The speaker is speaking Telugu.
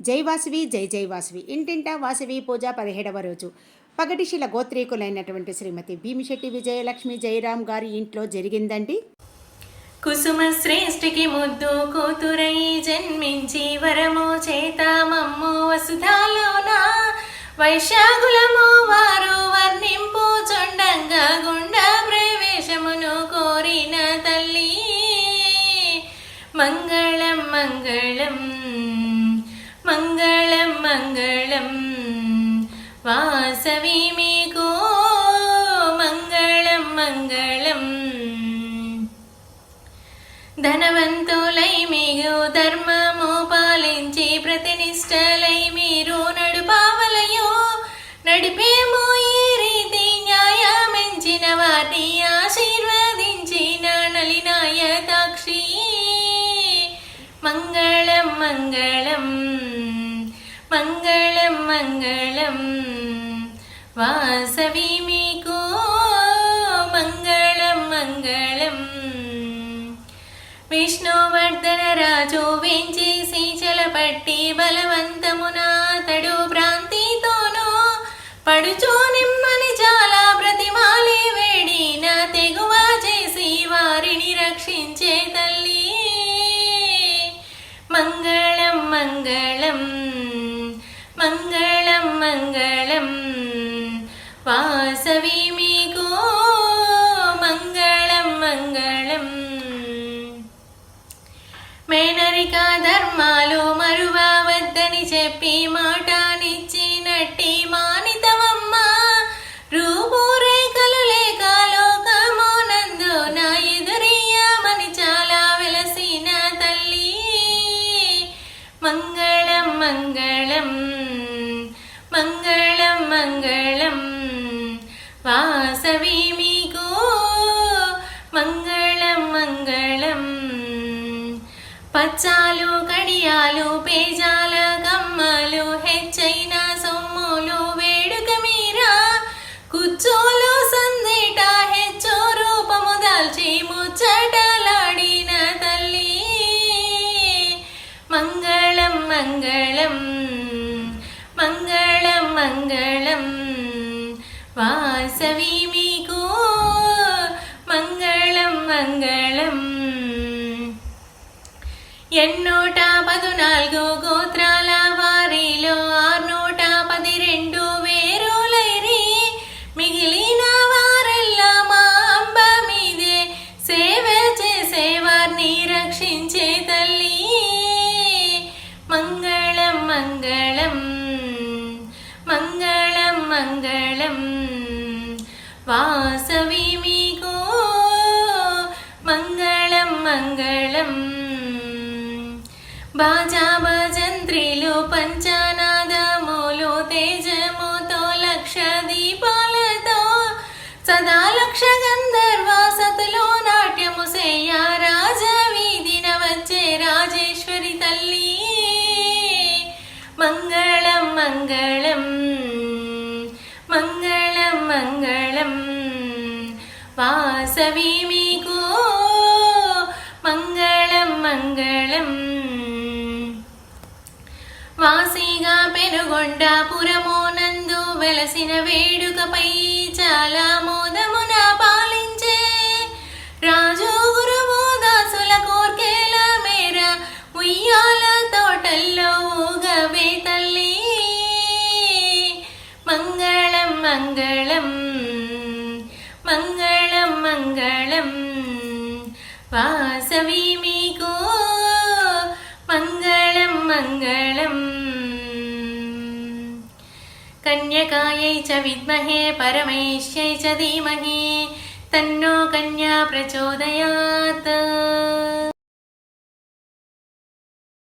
జై వాసవి జై జై వాసవి. ఇంటింటా వాసవి పూజ పదిహేడవ రోజు. పగటిశిల గోత్రీకులైనటువంటి శ్రీమతి భీమిశెట్టి విజయలక్ష్మి జయరాం గారి ఇంట్లో జరిగిందండి. కుసుమ శ్రేష్ఠికి ముద్దు కూతురై జన్మించి వరము చేత మమ్ము వసుధాలోన. వైశాఖులము వారు వర్ణింపు చొండంగా గుండ ప్రవేశమును కోరిన తల్లి. మంగళం మంగళం మంగళం మంగళం వాసవి మీకు మంగళం మంగళం ధనవంతులై మీరు ధర్మము పాలించి ప్రతినిష్టలై మీరు నడుపావలయో నడిపేమో ఈ రీతి న్యాయమెంచిన వారిని ఆశీర్వదించిన నలినాయతాక్షి మంగళం మంగళం మంగళం మంగళం. వాసవి మీకు మంగళం మంగళం. విష్ణువర్ధన రాజు వెంచేసి చలపట్టి బలవంతమున తడు భ్రాంతితోనూ పడుచో నిమ్మని చాలా ప్రతిమాలే వేడిన తెగువ చేసి వారిని రక్షించే మంగళం మంగళం వాసవి మీకు మంగళం మంగళం మేనరిక ధర్మాలు మరువవద్దని వాసవి మీకు మంగళం మంగళం. పచ్చాలు కడియాలు పేజాల కమ్మలు హెచ్చైన సొమ్ములు వేడుక మీరా. కుచ్చోలు సందేట హెచ్చో రూపము దాల్చి ముచ్చటలాడిన తల్లి. మంగళం మంగళం. మంగళం మంగళం. వాసవి మీకు మంగళం మంగళం. ఎన్నూట పదునాలుగు వాసవి మీకు మంగళం మంగళం. బాజా భజంత్రిలు పంచా వాసవి మీకు మంగళం మంగళం. వాసిగా పెనుగొండ పురమోనందు వెలసిన వేడుకపై చాలా మోదమున పాలించే రాజు గురువు దాసుల కోర్కెల మేర ఉయ్యాల తోటల్లో ఊగవే తల్లి. మంగళం మంగళం. కన్యకాయై చ విద్మహే పరమైష్యై చ ధీమహి తన్నో కన్యా ప్రచోదయాత్